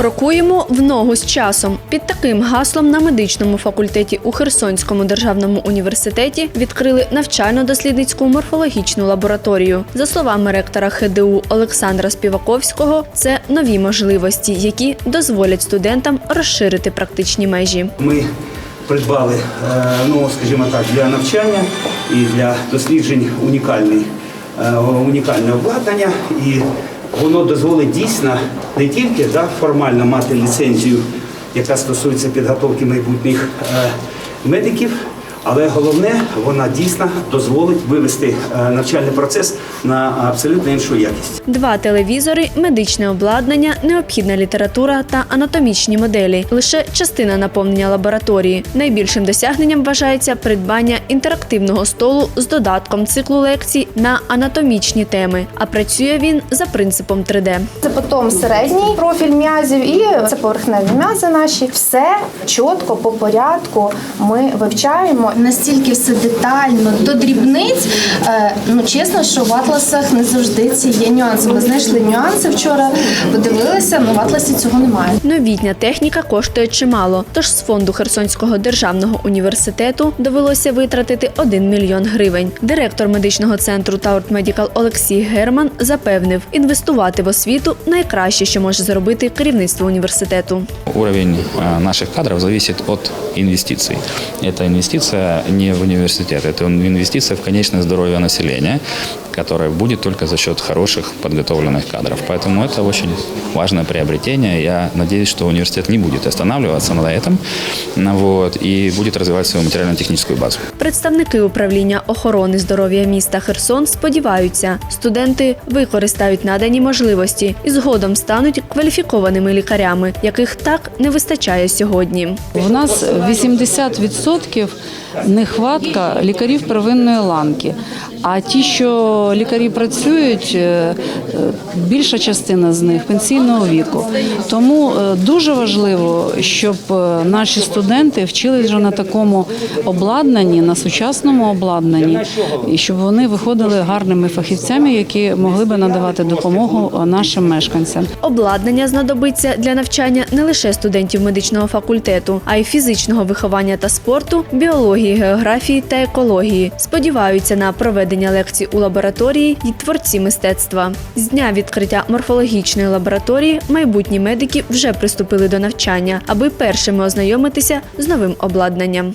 Крокуємо в ногу з часом. Під таким гаслом на медичному факультеті у Херсонському державному університеті відкрили навчально-дослідницьку морфологічну лабораторію. За словами ректора ХДУ Олександра Співаковського, це нові можливості, які дозволять студентам розширити практичні межі. Ми придбали, е, ну скажімо так, для навчання і для досліджень унікальний, е, унікальне обладнання, і воно дозволить дійсно не тільки да, формально мати ліцензію, яка стосується підготовки майбутніх е, медиків. Але головне, вона дійсно дозволить вивести е, навчальний процес на абсолютно іншу якість. Два телевізори, медичне обладнання, необхідна література та анатомічні моделі лише частина наповнення лабораторії. Найбільшим досягненням вважається придбання інтерактивного столу з додатком циклу лекцій на анатомічні теми. А працює він за принципом 3D. Це потім середній профіль м'язів і це поверхневі м'язи наші. Все чітко по порядку ми вивчаємо. Настільки все детально до дрібниць. Е, Ну чесно, що в атласах не завжди ці є нюанси. Ми знайшли нюанси вчора, подивилися, ну в атласі цього немає. Новітня техніка коштує чимало. Тож з фонду Херсонського державного університету довелося витратити 1 мільйон гривень. Директор медичного центру Таурт Медікал Олексій Герман запевнив, інвестувати в освіту найкраще, що може зробити керівництво університету. Уровень э, наших кадров зависит от инвестиций. Не в университет, это инвестиция в конечное здоровье населения, которое будет только за счет хороших подготовленных кадров. Поэтому это очень важное приобретение. Я надеюсь, что университет не будет останавливаться на этом ну вот, и будет развивать свою материально-техническую базу. Представники управління охорони здоров'я міста Херсон сподіваються, студенти використають надані можливості і згодом стануть кваліфікованими лікарями, яких так не вистачає сьогодні. В нас 80% нехватка лікарів первинної ланки. А ті, що лікарі працюють, е, більша частина з них пенсійного віку. Тому е, дуже важливо, щоб е, наші студенти вчились вже на такому обладнанні, на сучасному обладнанні, і щоб вони виходили гарними фахівцями, які могли би надавати допомогу нашим мешканцям. Обладнання знадобиться для навчання не лише студентів медичного факультету, а й фізичного виховання та спорту, біології, географії та екології. Сподіваються на проведення лекцій у лабораторії й творці мистецтва. З дня відкриття морфологічної лабораторії майбутні медики вже приступили до навчання, аби першими ознайомитися з новим обладнанням.